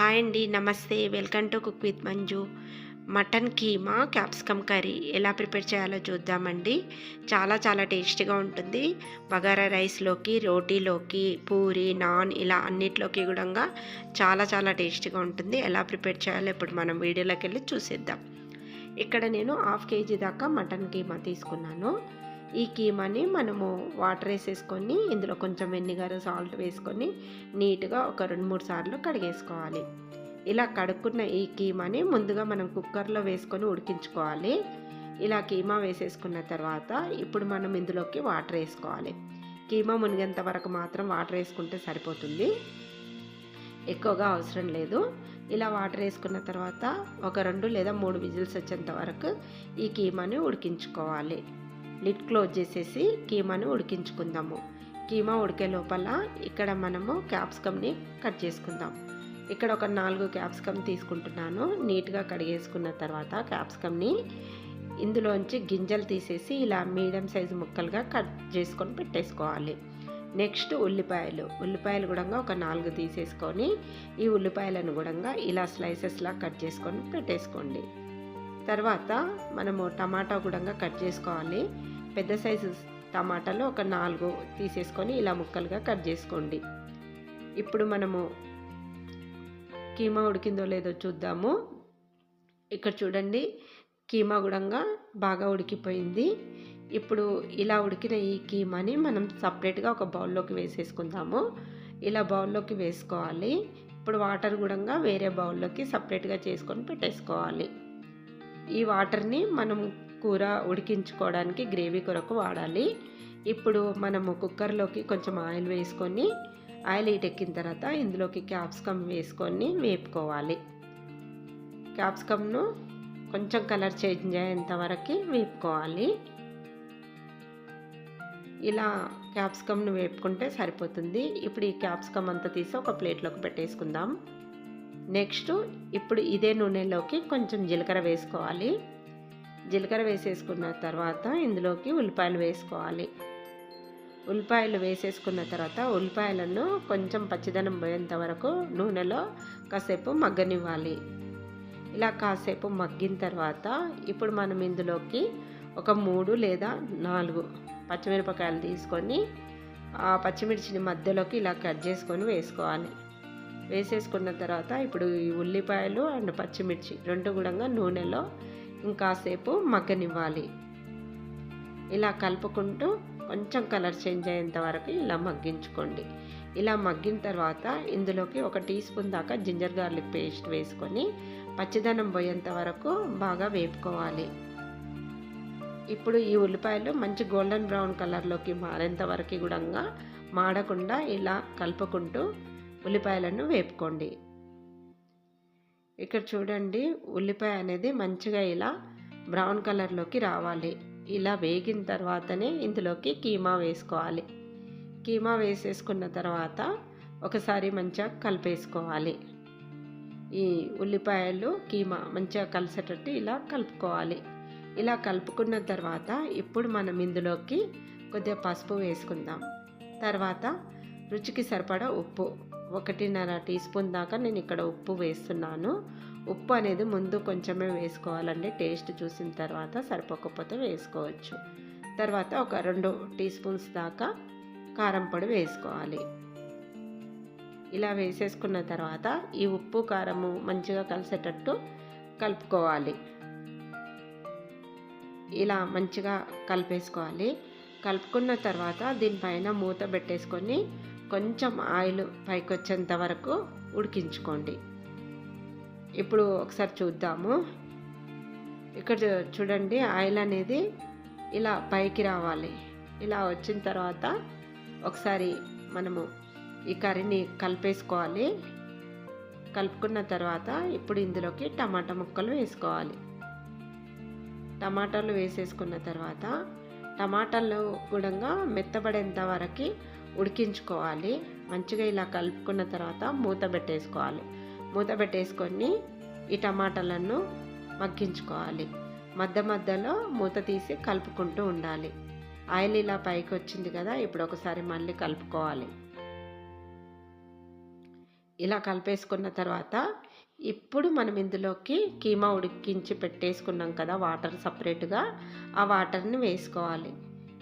Hi అండి నమస్తే. Welcome to cook with Manju. Mutton keema capsicum curry ఎలా prepare చేయాలో చూద్దామండి. చాలా చాలా టేస్టీగా ఉంటుంది. బగారా రైస్లోకి రోటీలోకి పూరి నాన్ ఇలా అన్నిట్లోకి కూడా చాలా చాలా టేస్టీగా ఉంటుంది. ఎలా ప్రిపేర్ చేయాలో ఇప్పుడు మనం వీడియోలోకి వెళ్ళి చూసేద్దాం. ఇక్కడ నేను హాఫ్ కేజీ దాకా మటన్ కీమా తీసుకున్నాను. ఈ కీమాని మనము వాటర్ వేసేసుకొని ఇందులో కొంచెం వెనిగర్ సాల్ట్ వేసుకొని నీట్గా ఒక రెండు మూడు సార్లు కడిగేసుకోవాలి. ఇలా కడుక్కున్న ఈ కీమాని ముందుగా మనం కుక్కర్లో వేసుకొని ఉడికించుకోవాలి. ఇలా కీమా వేసేసుకున్న తర్వాత ఇప్పుడు మనం ఇందులోకి వాటర్ వేసుకోవాలి. కీమా మునిగేంత వరకు మాత్రం వాటర్ వేసుకుంటే సరిపోతుంది. ఎక్కువగా అవసరం లేదు. ఇలా వాటర్ వేసుకున్న తర్వాత ఒక రెండు లేదా మూడు విజిల్స్ వచ్చేంత వరకు ఈ కీమాని ఉడికించుకోవాలి. లిడ్ క్లోజ్ చేసేసి కీమాను ఉడికించుకుందాము. కీమా ఉడికే లోపల ఇక్కడ మనము క్యాప్సికమ్ని కట్ చేసుకుందాం. ఇక్కడ ఒక నాలుగు క్యాప్సికమ్ తీసుకుంటున్నాను. నీట్గా కడిగేసుకున్న తర్వాత క్యాప్సికమ్ని ఇందులోంచి గింజలు తీసేసి ఇలా మీడియం సైజు ముక్కలుగా కట్ చేసుకొని పెట్టేసుకోవాలి. నెక్స్ట్ ఉల్లిపాయలు. ఉల్లిపాయలు కూడా ఒక నాలుగు తీసేసుకొని ఈ ఉల్లిపాయలను కూడా ఇలా స్లైసెస్లా కట్ చేసుకొని పెట్టేసుకోండి. తర్వాత మనము టమాటా కూడా కట్ చేసుకోవాలి. పెద్ద సైజు టమాటాలు ఒక నాలుగు తీసేసుకొని ఇలా ముక్కలుగా కట్ చేసుకోండి. ఇప్పుడు మనము కీమా ఉడికిందో లేదో చూద్దాము. ఇక్కడ చూడండి కీమా కూడా బాగా ఉడికిపోయింది. ఇప్పుడు ఇలా ఉడికిన ఈ కీమాని మనం సపరేట్గా ఒక బౌల్లోకి వేసేసుకుందాము. ఇలా బౌల్లోకి వేసుకోవాలి. ఇప్పుడు వాటర్ కూడా వేరే బౌల్లోకి సపరేట్గా చేసుకొని పెట్టేసుకోవాలి. ఈ వాటర్ని మనం కూర ఉడికించుకోవడానికి గ్రేవీ కొరకు వాడాలి. ఇప్పుడు మనము కుక్కర్లోకి కొంచెం ఆయిల్ వేసుకొని ఆయిల్ ఎక్కిన తర్వాత ఇందులోకి క్యాప్సికమ్ వేసుకొని వేపుకోవాలి. క్యాప్సికమ్ను కొంచెం కలర్ చేంజ్ అయ్యేంత వరకు వేపుకోవాలి. ఇలా క్యాప్సికమ్ను వేపుకుంటే సరిపోతుంది. ఇప్పుడు ఈ క్యాప్సికమ్ అంతా తీసి ఒక ప్లేట్లోకి పెట్టేసుకుందాం. నెక్స్ట్ ఇప్పుడు ఇదే నూనెలోకి కొంచెం జీలకర్ర వేసుకోవాలి. జీలకర్ర వేసేసుకున్న తర్వాత ఇందులోకి ఉల్లిపాయలు వేసుకోవాలి. ఉల్లిపాయలు వేసేసుకున్న తర్వాత ఉల్లిపాయలను కొంచెం పచ్చిదనం పోయేంత వరకు నూనెలో కాసేపు మగ్గనివ్వాలి. ఇలా కాసేపు మగ్గిన తర్వాత ఇప్పుడు మనం ఇందులోకి ఒక మూడు లేదా నాలుగు పచ్చిమిరపకాయలు తీసుకొని ఆ పచ్చిమిర్చిని మధ్యలోకి ఇలా కట్ చేసుకొని వేసుకోవాలి. వేసేసుకున్న తర్వాత ఇప్పుడు ఈ ఉల్లిపాయలు అండ్ పచ్చిమిర్చి రెండు కూడా నూనెలో ఇంకాసేపు మగ్గనివ్వాలి. ఇలా కలుపుకుంటూ కొంచెం కలర్ చేంజ్ అయ్యేంత వరకు ఇలా మగ్గించుకోండి. ఇలా మగ్గిన తర్వాత ఇందులోకి ఒక టీ స్పూన్ దాకా జింజర్ గార్లిక్ పేస్ట్ వేసుకొని పచ్చిదనం పోయేంత వరకు బాగా వేపుకోవాలి. ఇప్పుడు ఈ ఉల్లిపాయలు మంచి గోల్డెన్ బ్రౌన్ కలర్లోకి మారేంత వరకు కూడా మాడకుండా ఇలా కలుపుకుంటూ ఉల్లిపాయలను వేపుకోండి. ఇక్కడ చూడండి ఉల్లిపాయ అనేది మంచిగా ఇలా బ్రౌన్ కలర్లోకి రావాలి. ఇలా వేగిన తర్వాతనే ఇందులోకి కీమా వేసుకోవాలి. కీమా వేసేసుకున్న తర్వాత ఒకసారి మంచిగా కలిపేసుకోవాలి. ఈ ఉల్లిపాయలు కీమా మంచిగా కలిసేటట్టు ఇలా కలుపుకోవాలి. ఇలా కలుపుకున్న తర్వాత ఇప్పుడు మనం ఇందులోకి కొద్దిగా పసుపు వేసుకుందాం. తర్వాత రుచికి సరిపడా ఉప్పు. ఒకటిన్నర టీ స్పూన్ దాకా నేను ఇక్కడ ఉప్పు వేస్తున్నాను. ఉప్పు అనేది ముందు కొంచెమే వేసుకోవాలండి. టేస్ట్ చూసిన తర్వాత సరిపోకపోతే వేసుకోవచ్చు. తర్వాత ఒక రెండు టీ స్పూన్స్ దాకా కారం పొడి వేసుకోవాలి. ఇలా వేసేసుకున్న తర్వాత ఈ ఉప్పు కారము మంచిగా కలిసేటట్టు కలుపుకోవాలి. ఇలా మంచిగా కలిపేసుకోవాలి. కలుపుకున్న తర్వాత దీనిపైన మూత పెట్టేసుకొని కొంచెం ఆయిల్ పైకి వచ్చేంత వరకు ఉడికించుకోండి. ఇప్పుడు ఒకసారి చూద్దాము. ఇక్కడ చూడండి ఆయిల్ అనేది ఇలా పైకి రావాలి. ఇలా వచ్చిన తర్వాత ఒకసారి మనము ఈ కర్రీని కలిపేసుకోవాలి. కలుపుకున్న తర్వాత ఇప్పుడు ఇందులోకి టమాటా ముక్కలు వేసుకోవాలి. టమాటాలు వేసేసుకున్న తర్వాత టమాటాలు కూడా మెత్తబడేంత వరకు ఉడికించుకోవాలి. మంచిగా ఇలా కలుపుకున్న తర్వాత మూత పెట్టేసుకోవాలి. మూత పెట్టేసుకొని ఈ టమాటాలను మగ్గించుకోవాలి. మధ్య మధ్యలో మూత తీసి కలుపుకుంటూ ఉండాలి. ఆయిల్ ఇలా పైకి వచ్చింది కదా ఇప్పుడు ఒకసారి మళ్ళీ కలుపుకోవాలి. ఇలా కలిపేసుకున్న తర్వాత ఇప్పుడు మనం ఇందులోకి కీమా ఉడికించి పెట్టేసుకున్నాం కదా వాటర్ సపరేట్గా ఆ వాటర్ని వేసుకోవాలి.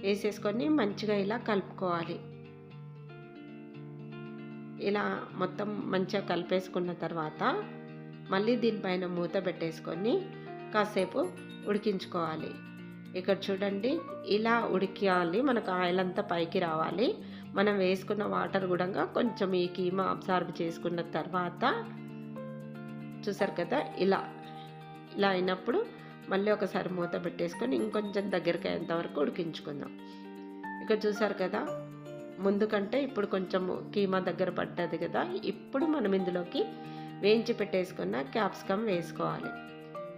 వేసేసుకొని మంచిగా ఇలా కలుపుకోవాలి. ఇలా మొత్తం మంచిగా కలిపేసుకున్న తర్వాత మళ్ళీ దీనిపైన మూత పెట్టేసుకొని కాసేపు ఉడికించుకోవాలి. ఇక్కడ చూడండి ఇలా ఉడికియాలి. మనకు ఆయిల్ అంతా పైకి రావాలి. మనం వేసుకున్న వాటర్ కూడా కొంచెం ఈ కీమా అబ్జార్బ్ చేసుకున్న తర్వాత చూసారు కదా ఇలా ఇలా అయినప్పుడు మళ్ళీ ఒకసారి మూత పెట్టేసుకొని ఇంకొంచెం దగ్గరికి అయ్యేంత వరకు ఉడికించుకుందాం. ఇక్కడ చూసారు కదా ముందు కంటే ఇప్పుడు కొంచెం కీమా దగ్గర పడ్డది కదా ఇప్పుడు మనం ఇందులోకి వేయించి పెట్టేసుకున్న క్యాప్సికమ్ వేసుకోవాలి.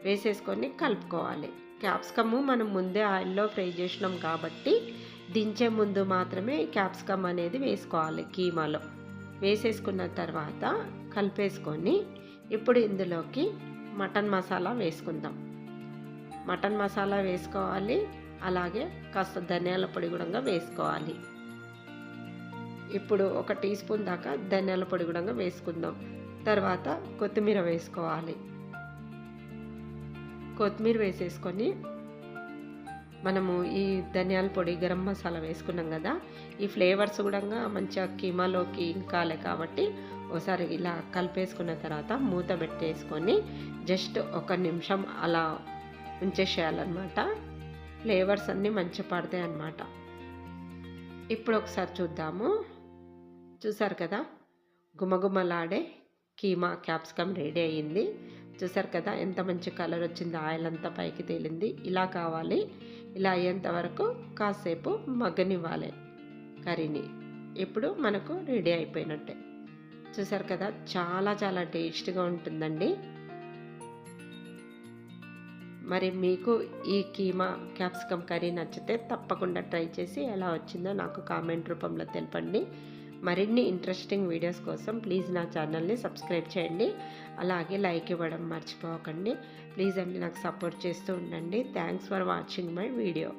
వేసేసుకొని కలుపుకోవాలి. క్యాప్సికమ్ మనం ముందే ఆయిల్లో ఫ్రై చేసినాం కాబట్టి దించే ముందు మాత్రమే క్యాప్సికమ్ అనేది వేసుకోవాలి కీమాలో. వేసేసుకున్న తర్వాత కలిపేసుకొని ఇప్పుడు ఇందులోకి మటన్ మసాలా వేసుకుందాం. మటన్ మసాలా వేసుకోవాలి అలాగే కాస్త ధనియాల పొడి కూడా వేసుకోవాలి. ఇప్పుడు ఒక టీ స్పూన్ దాకా ధనియాల పొడి కూడా వేసుకుందాం. తర్వాత కొత్తిమీర వేసుకోవాలి. కొత్తిమీర వేసేసుకొని మనము ఈ ధనియాల పొడి గరం మసాలా వేసుకున్నాం కదా ఈ ఫ్లేవర్స్ కూడా మంచిగా కీమాలోకి ఇంకాలే కాబట్టి ఒకసారి ఇలా కలిపేసుకున్న తర్వాత మూత పెట్టేసుకొని జస్ట్ ఒక నిమిషం అలా ఉంచేసేయాలన్నమాట. ఫ్లేవర్స్ అన్నీ మంచి పడతాయి అన్నమాట ఇప్పుడు ఒకసారి చూద్దాము. చూసారు కదా? గుమగుమలాడే కీమా క్యాప్సికమ్ రెడీ అయ్యింది. చూసారు కదా? ఎంత మంచి కలర్ వచ్చింది. ఆయిల్ అంతా పైకి తేలింది. ఇలా కావాలి. ఇలా అయ్యేంత వరకు కాసేపు మగ్గనివ్వాలి కర్రీని. ఇప్పుడు మనకు రెడీ అయిపోయినట్టే. చూసారు కదా? చాలా చాలా టేస్ట్గా ఉంటుందండి. మరి మీకు ఈ కీమా క్యాప్సికమ్ కర్రీ నచ్చితే తప్పకుండా ట్రై చేసి ఎలా వచ్చిందో నాకు కామెంట్ రూపంలో తెలపండి. మరిన్ని ఇంట్రెస్టింగ్ వీడియోస్ కోసం ప్లీజ్ నా ఛానల్ని సబ్స్క్రైబ్ చేయండి. అలాగే లైక్ ఇవ్వడం మర్చిపోకండి. ప్లీజ్ అండి నాకు సపోర్ట్ చేస్తూ ఉండండి. Thanks for watching my video